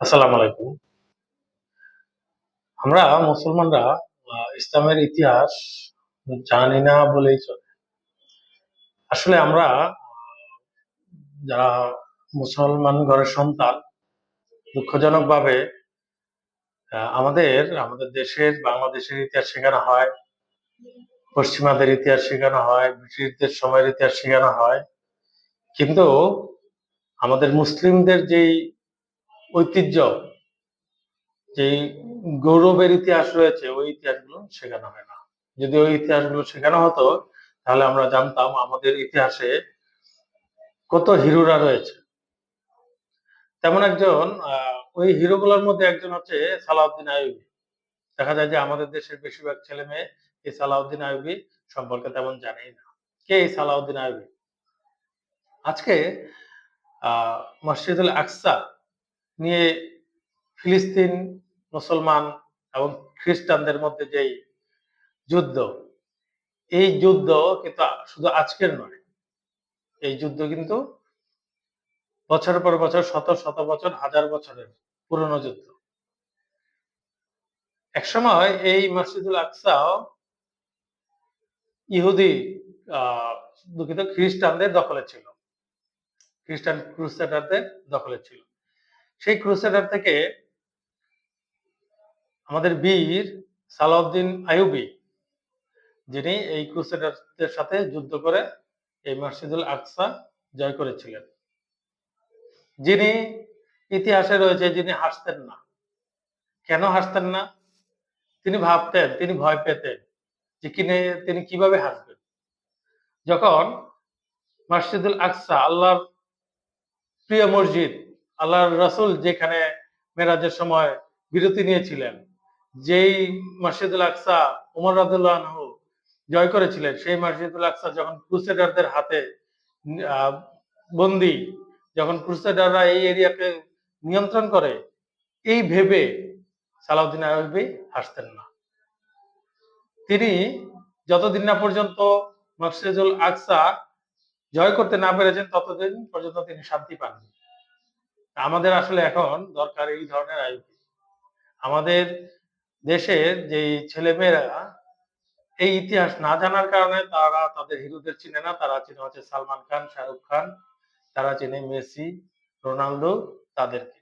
আসসালামু আলাইকুম। আমরা মুসলমানরা ইসলামের ইতিহাস জানি না বলেই চলে। আসলে আমরা যারা মুসলমান ঘরের সন্তান দুঃখজনক ভাবে আমাদের আমাদের দেশের, বাংলাদেশের ইতিহাস শেখানো হয়, পশ্চিমাদের ইতিহাস শেখানো হয়, ব্রিটিশদের সময়ের ইতিহাস শেখানো হয়। কিন্তু আমাদের মুসলিমদের যেই ঐতিহ্য, যেই গৌরবের ইতিহাস রয়েছে, ওই ইতিহাসগুলো শেখানো হয় না। যদি ওই ইতিহাসগুলো শেখানো হতো, তাহলে আমরা জানতাম আমাদের ইতিহাসে কত হিরোরা রয়েছে। তেমন একজন ওই হিরোগুলোর মধ্যে একজন হচ্ছে সালাউদ্দিন আইয়ুবী। দেখা যায় যে আমাদের দেশের বেশিরভাগ ছেলে মেয়ে এই সালাউদ্দিন আইয়ুবী সম্পর্কে তেমন জানেই না। কে এই সালাউদ্দিন আইয়ুবী? আজকে, আহ, মসজিদুল আকসা নিয়ে ফিলিস্তিন, মুসলমান এবং খ্রিস্টানদের মধ্যে যেই যুদ্ধ, এই যুদ্ধ কিন্তু শুধু আজকের নয়, এই যুদ্ধ কিন্তু বছরের পর বছর, শত শত বছর, হাজার বছরের পুরনো যুদ্ধ। একসময় এই মসজিদুল আকসা ইহুদি আহ দুঃখিত খ্রিস্টানদের দখলে ছিল। খ্রিস্টান ক্রুসেডারদের দখলে ছিল। সেই ক্রুসেডার থেকে আমাদের বীর সালাউদ্দিন আইয়ুবী, যিনি এই ক্রুসেডারদের সাথে যুদ্ধ করে এই মসজিদুল আকসা জয় করেছিলেন। যিনি ইতিহাসে রয়েছে যিনি হাসতেন না। কেন হাসতেন না? তিনি ভাবতেন, তিনি ভয় পেতেন যে কিনে তিনি কীভাবে হাসবেন। যখন মসজিদুল আকসা আল্লাহর প্রিয় মসজিদ আল্লাহর রাসূল যেখানে মেরাজের সময় বিরতি নিয়েছিলেন, যেই মসজিদুল আকসা উমর রাদিয়াল্লাহু আনহু জয় করেছিলেন, সেই মসজিদুল আকসা যখন ক্রুসেডারদের হাতে বন্দী, যখন ক্রুসেডাররা এই এরিয়াকে নিয়ন্ত্রণ করে, এই ভেবে সালাউদ্দিন আইয়ুবী হাসতেন না। তিনি যতদিন না পর্যন্ত মসজিদুল আকসা জয় করতে না পেরেছেন, ততদিন পর্যন্ত তিনি শান্তি পাননি। আমাদের আসলে এখন দরকার এই ধরনের আইয়ুবী আমাদের দেশের যে ছেলেমেয়েরা এই ইতিহাস না জানার কারণে তারা তাদের হিরোদের চিনে না। তারা চিনে হচ্ছে সালমান খান, শাহরুখ খান, তারা চেনে মেসি, রোনালদো তাদেরকে।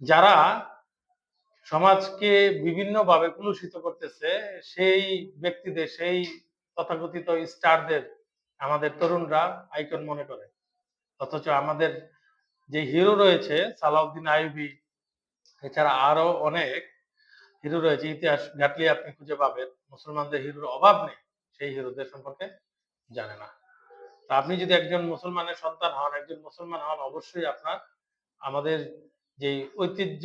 যারা সমাজকে বিভিন্নভাবে কুলুষিত করতেছে, সেই ব্যক্তিদের, সেই তথাকথিত স্টারদের আমাদের তরুণরা আইকন মনে করে। অথচ আমাদের যে হিরো রয়েছে, সালাউদ্দিন আইয়ুবী, এছাড়া আরও অনেক হিরো রয়েছে। ইতিহাস ঘাটলে আপনি খুঁজে পাবেন। মুসলমানদের হিরোর অভাব নেই, সেই হিরোদের সম্পর্কে জানে না। তা আপনি যদি একজন মুসলমানের সন্তান হন, একজন মুসলমান হন, অবশ্যই আপনার, আমাদের যে ঐতিহ্য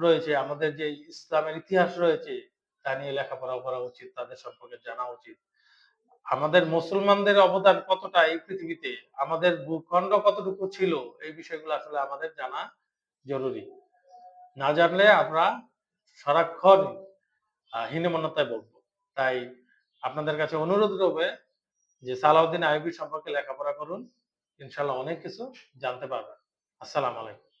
রয়েছে, আমাদের যে ইসলামের ইতিহাস রয়েছে, তা নিয়ে লেখাপড়া করা উচিত, তাদের সম্পর্কে জানা উচিত। আমাদের মুসলমানদের অবদান কতটা এই পৃথিবীতে? আমাদের ভূখণ্ড কতটুকু ছিল? এই বিষয়গুলো আসলে আমাদের জানা জরুরি। না জানলে আমরা সারাক্ষণ হীনমন্যতায় বলব তাই আপনাদের কাছে অনুরোধ রবে যে সালাউদ্দিন আইবি সম্পর্কে লেখাপড়া করুন। ইনশাল্লাহ অনেক কিছু জানতে পারবেন। আসসালামু আলাইকুম।